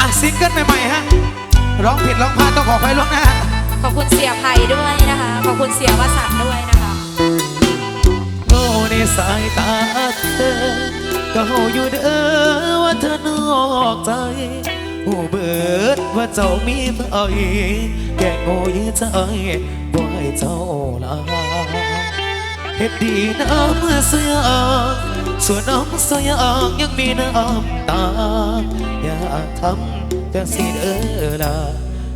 อะซิงเกิลใหม่ๆฮะ ร้องผิดร้องพลาดต้องขออภัยล่วงหน้า ขอบคุณเสียภัยด้วยนะคะ ขอบคุณเสียวสันต์ด้วยนะคะ โง่ในสายตาเธอ ก็เฮาอยู่เด้อว่าเธอนอกใจหูเบิดว่าเจ้ามีไปแก่โง่ยใจบ่ให้เจ้าลา เฮ็ดดีน้ำเสียงส่วนน้ำเสียงยังมีน้ำตา อย่าทำจังสิเด้อล่ะ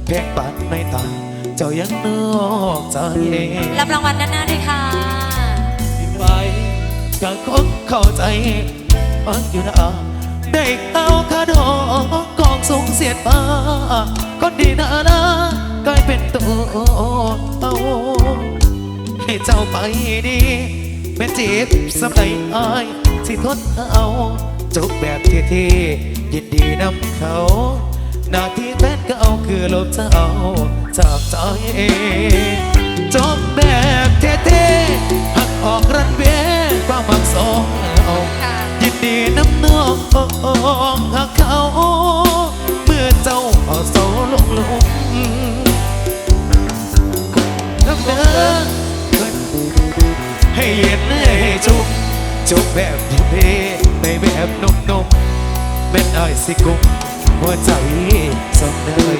แพงปานในตา เจ้ายังนอกใจรับรางวัลด้านหน้าด้วยค่ะไปก็คงเข้าใจฟังอยู่นะได้เข้าคาดอกกองสูงเสียดฟ้าคนดีนะนะกลายเป็นตัวเอา ให้เจ้าไปดี แม่เจ็บสำใดอายสิทนเอาจบแบบเท่ๆยินดีนำเขาหน้าที่แฟนก็เอาคือลบเจ้าจากใจเองจบแบบเท่ๆหักออกรันเวย์ความมักสองเอาค่ะยินดีน้ำนองหักเขา จุบแบบเท่ๆไม่แบบนุ่มๆเป็นไอสิกุมหัวใจสมเนย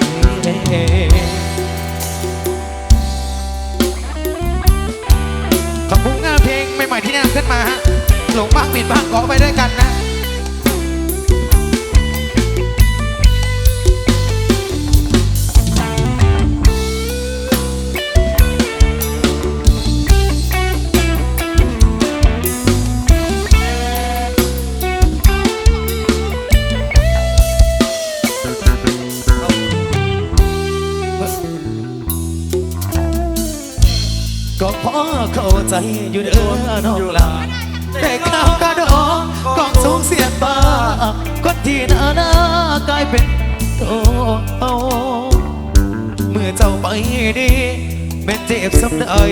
ขอบคุณงานเพลงใหม่ๆที่นำขึ้นมาฮะหลงบ้างปิดบ้างขอไปด้วยกันนะ ใจอยู่เด้อน้องลาแต่ข้าวกระดองกองสูงเสียงฟ้าคนที่น่าน่ากลายเป็นโตเอาเมื่อเจ้าไปดีแม่เจ็บสำได้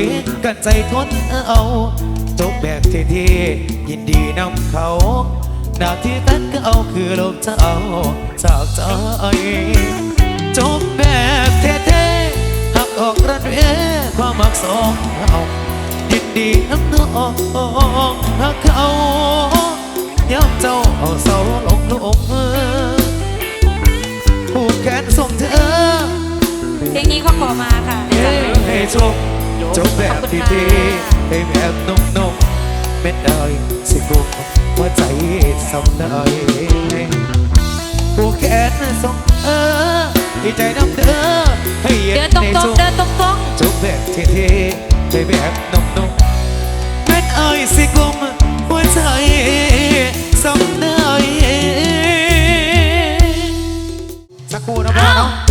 กันใจทนเอาจบแบบเท่ๆยินดีนำเขาหน้าที่กันก็เอาคือลมจะเอาจากใจจบแบบเท่ๆหักออกรันเวความมักสองเอา ดีน้ำน้องหักเขาย้ำเจ้าเอาเสาลงลงผูกแขนส่งเธอเพลงนี้เขาขอมาค่ะให้จบจบแบบที่ดีให้แบบนุ่มๆเม็ดเอ้ยสิกุมหัวใจสำได้ผูกแขนส่งเออให้ใจน้ำเด้อให้เย็นในรงจุๆกเดินตรงจบแบบเท่ๆไปแบบนุ่มๆ เม็ดเอ้ยสิกุมหัวใจสำได้สักครู่นะพ่อเนาะ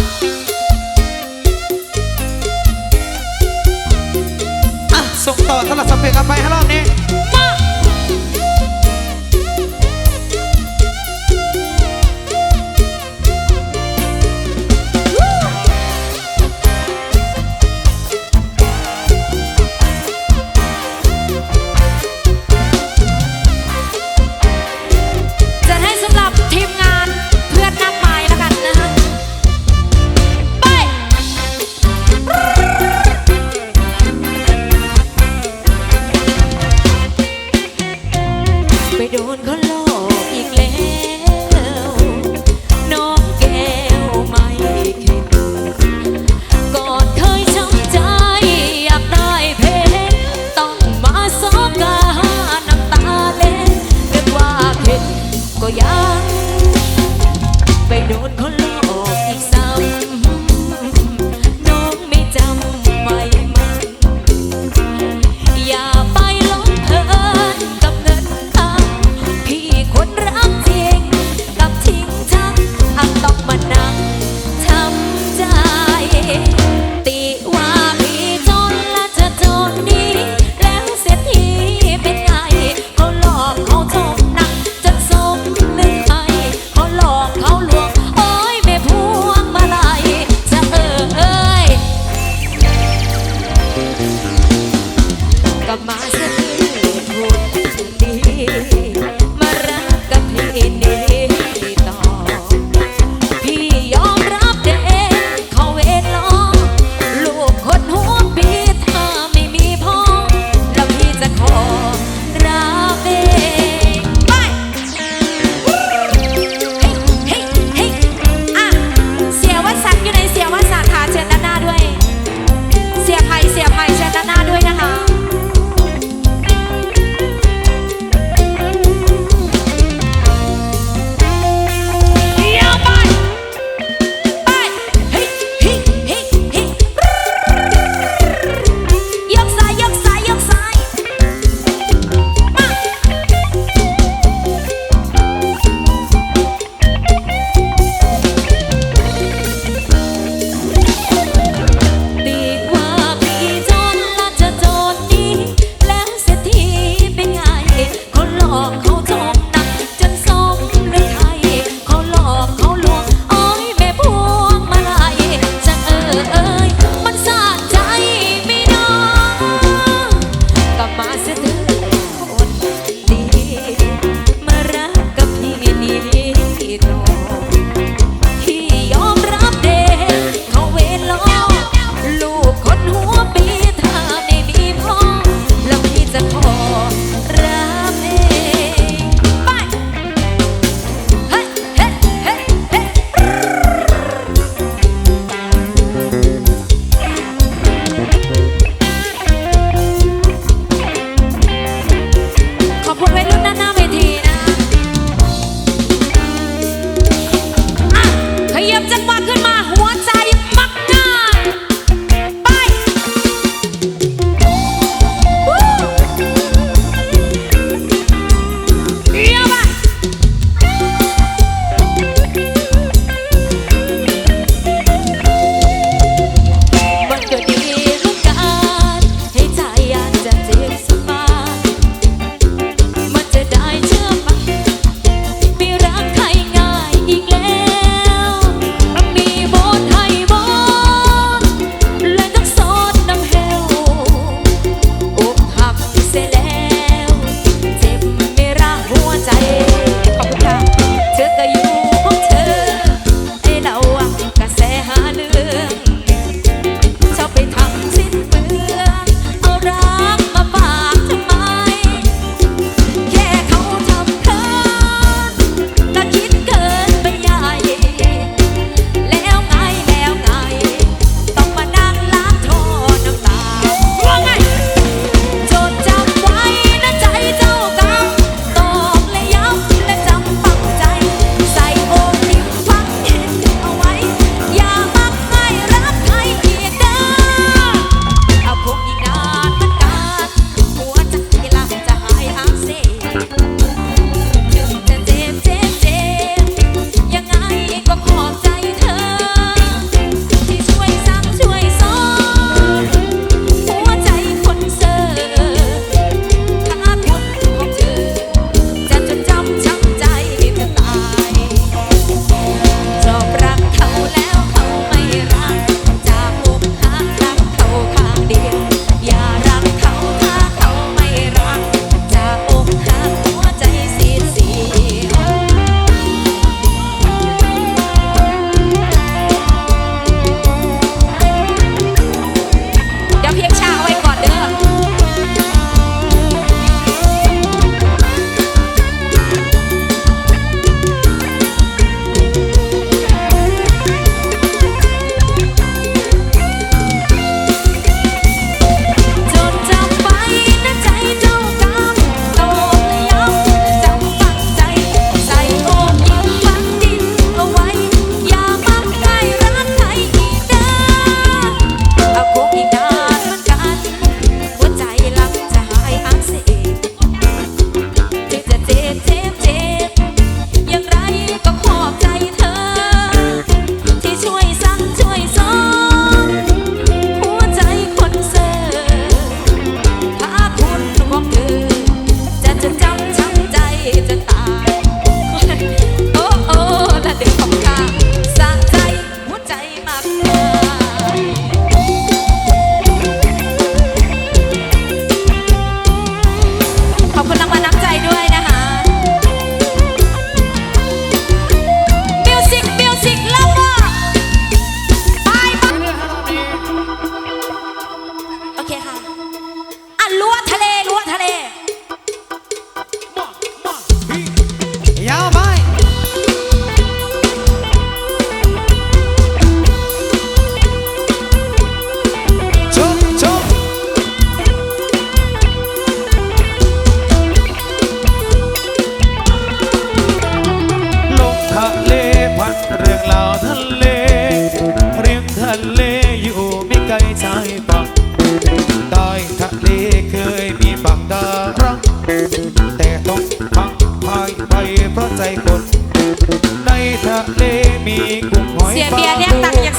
ทะเลมีกุ้งหอยเสียเบียร์เรียกตังค์ย่าง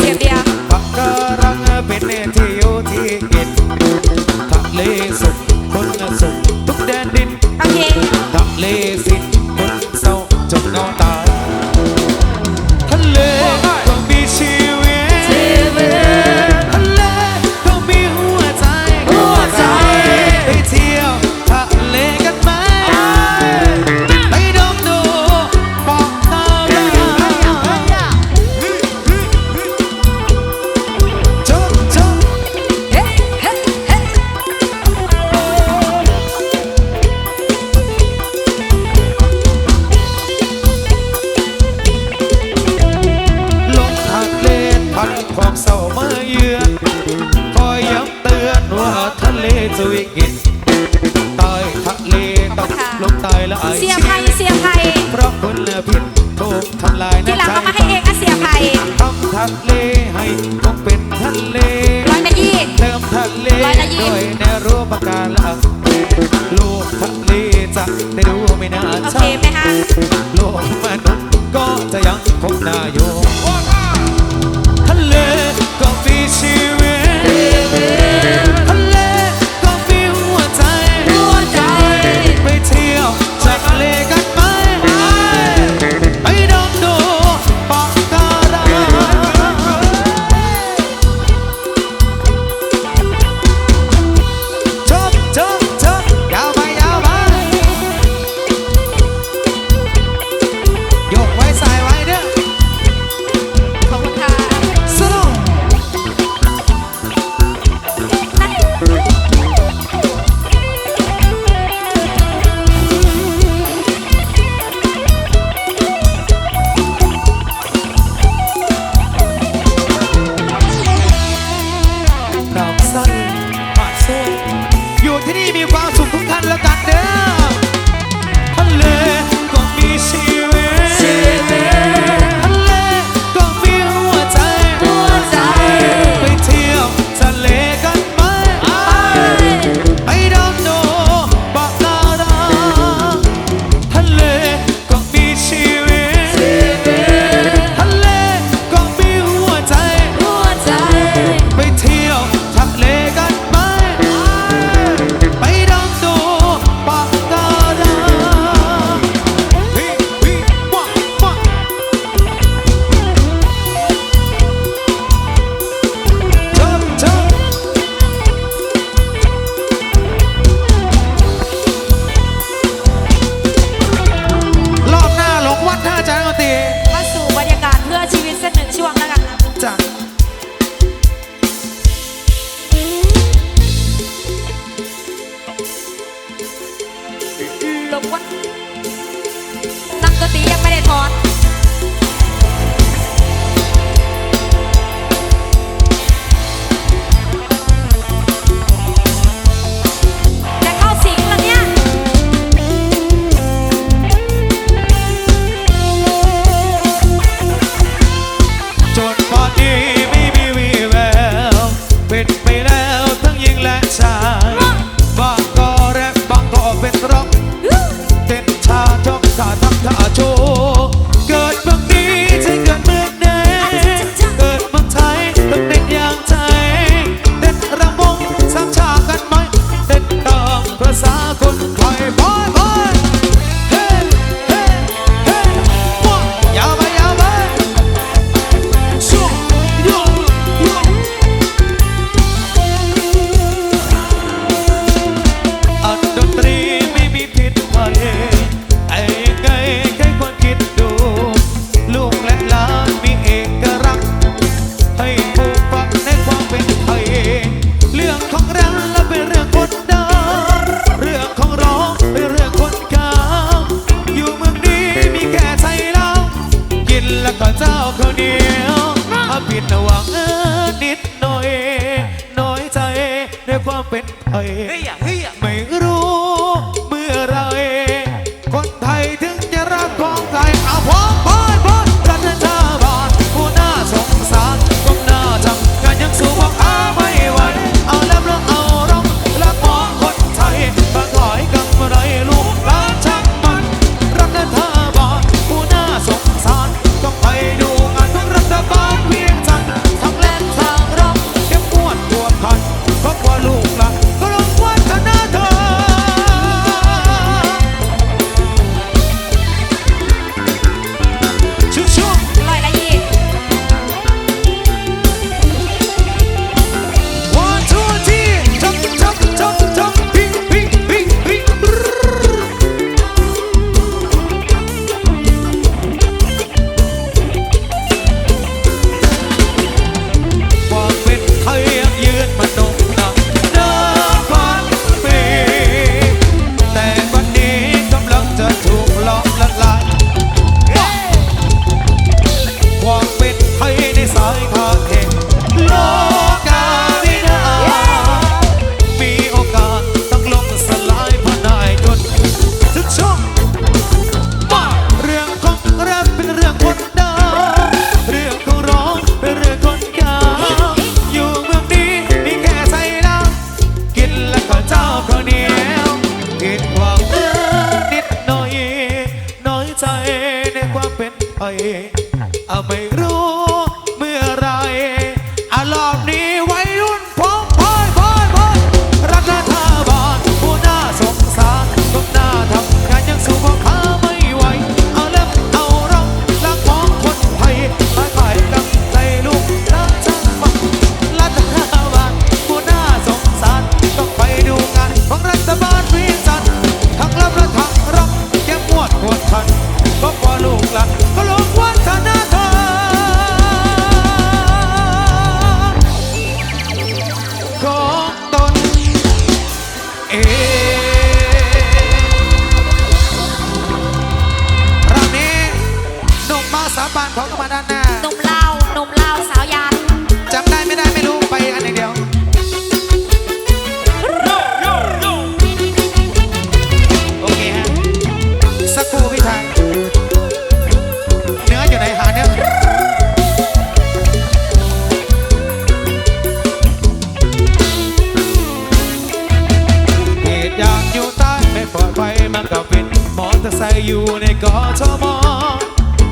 เป็นมอเตอร์ไซค์อยู่ในกอชม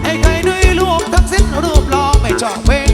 ไอ้ใครนุ้ยลูกทักส้นรูปล่อไม่ชอบเป็น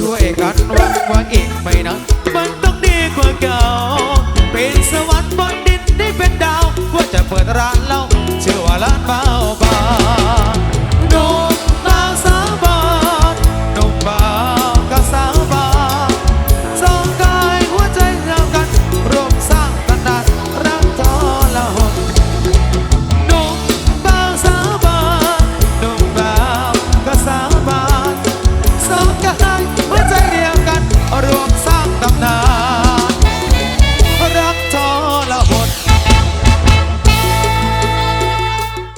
ช่วยกันวันว่าอีกไม่นาน